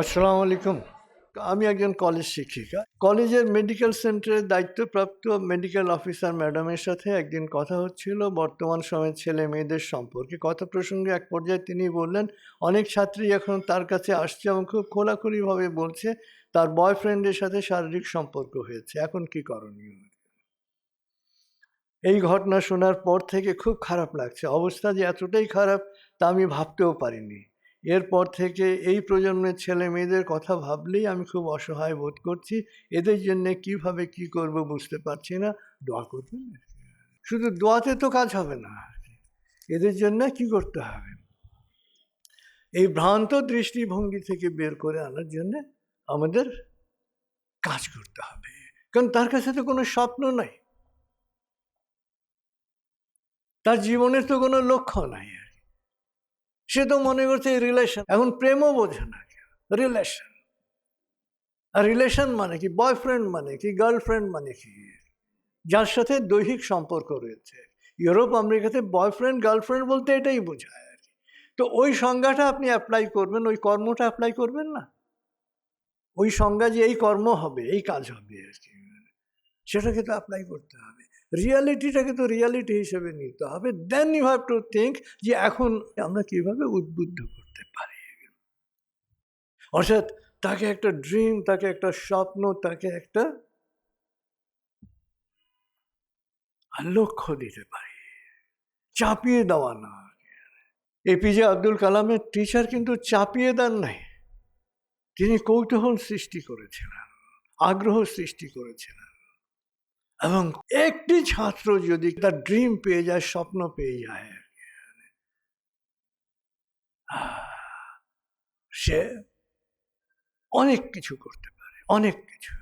আসসালামু আলাইকুম। আমি একজন কলেজ শিক্ষিকা। কলেজের মেডিকেল সেন্টারের দায়িত্বপ্রাপ্ত মেডিকেল অফিসার ম্যাডামের সাথে একদিন কথা হচ্ছিল। বর্তমান সময়ের ছেলে মেয়েদের সম্পর্কে কথা প্রসঙ্গে এক পর্যায়ে তিনি বললেন, অনেক ছাত্রী এখন তার কাছে আসছে এবং খুব খোলাখুলিভাবে বলছে, তার বয়ফ্রেন্ডের সাথে শারীরিক সম্পর্ক হয়েছে। এখন কি করণীয়? এই ঘটনা শোনার পর থেকে খুব খারাপ লাগছে। অবস্থা যে এতটাই খারাপ তা আমি ভাবতেও পারিনি। এরপর থেকে এই প্রজন্মের ছেলে মেয়েদের কথা ভাবলেই আমি খুব অসহায় বোধ করছি। এদের জন্যে কীভাবে কি করব বুঝতে পারছি না। দোয়া করবেন? শুধু দোয়াতে তো কাজ হবে না। এদের জন্য কি করতে হবে? এই ভ্রান্ত দৃষ্টিভঙ্গি থেকে বের করে আনার জন্য আমাদের কাজ করতে হবে। কারণ তার কাছে তো কোনো স্বপ্ন নাই। তার জীবনের তো কোনো লক্ষ্য নাই। সে তো মনে করছে রিলেশন এখন প্রেমও বোঝে না রিলেশন আর রিলেশন মানে কি? বয়ফ্রেন্ড মানে কি? গার্লফ্রেন্ড মানে কি? যার সাথে দৈহিক সম্পর্ক রয়েছে। ইউরোপ, আমেরিকাতে বয়ফ্রেন্ড গার্লফ্রেন্ড বলতে এটাই বোঝায় আর কি। তো ওই সংজ্ঞাটা আপনি অ্যাপ্লাই করবেন, ওই কর্মটা অ্যাপ্লাই করবেন না? ওই সংজ্ঞা যে এই কর্ম হবে, এই কাজ হবে আর কি। সেটাকে তো অ্যাপ্লাই করতে হবে। রিয়ালিটিটাকে তো রিয়ালিটি হিসেবে নিতে হবে। Then you have to think যে এখন আমরা কীভাবে উদ্বুদ্ধ করতে পারি। অর্থাৎ তাকে একটা ড্রিম তাকে একটা স্বপ্ন, তাকে একটা লক্ষ্য দিতে পারি। চাপিয়ে দেওয়া না। এপিজে আব্দুল কালামের টিচার কিন্তু চাপিয়ে দেন নাই। তিনি কৌতূহল সৃষ্টি করেছিলেন, আগ্রহ সৃষ্টি করেছিলেন। এবং একটি ছাত্র যদি তার ড্রিম পেয়ে যায়, স্বপ্ন পেয়ে যায়, সে অনেক কিছু করতে পারে, অনেক কিছু।